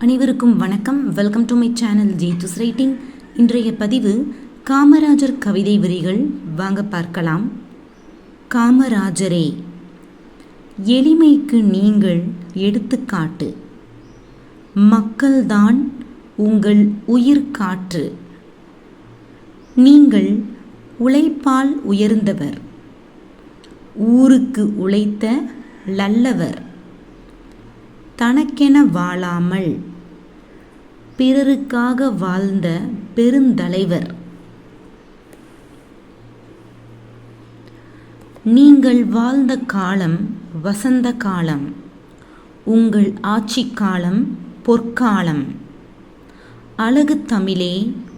அனைவருக்கும் வணக்கம். Welcome to my channel Jeethu's writing இன்றைய பதிவு காமராஜர் கவிதை வரிகள். வாங்க பார்க்கலாம். காமராஜரே எளிமைக்கு நீங்கள் எடுத்துக்காட்டு. மக்கள்தான் உங்கள் உயிர் காற்று. நீங்கள் உழைப்பால் உயர்ந்தவர். ஊருக்கு உழைத்த நல்லவர். தனக்கென வாழாமல் பிறருக்காக வாழ்ந்த பெருந்தலைவர். நீங்கள் வாழ்ந்த காலம் வசந்த காலம் உங்கள் ஆட்சி காலம் பொற்காலம். அழகு தமிழே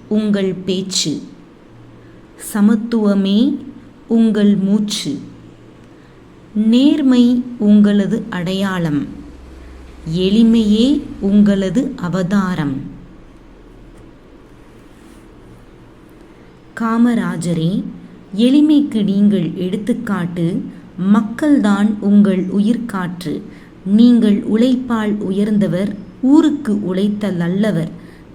உங்கள் பேச்சு சமத்துவமே உங்கள் மூச்சு. நேர்மை உங்களது அடையாளம். எளிமையே உங்களது அவதாரம். காமராஜரே எளிமைக்கு நீங்கள் எடுத்துக்காட்டு மக்கள்தான் உங்கள் உயிர்காற்று நீங்கள் உழைப்பால் உயர்ந்தவர் ஊருக்கு உழைத்த நல்லவர்.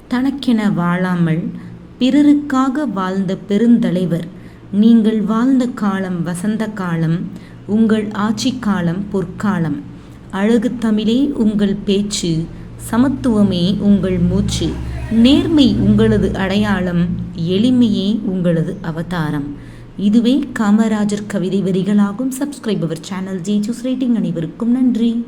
தனக்கென வாழாமல் பிறருக்காக வாழ்ந்த பெருந்தலைவர். நீங்கள் வாழ்ந்த காலம் வசந்த காலம் உங்கள் ஆட்சி காலம் பொற்காலம். அழகு தமிழே உங்கள் பேச்சு சமத்துவமே உங்கள் மூச்சு நேர்மை உங்களது அடையாளம் எளிமையே உங்களது அவதாரம். இதுவே காமராஜர் கவிதை வரிகளாகும். Subscribe our channel G rating அனைவருக்கும் நன்றி.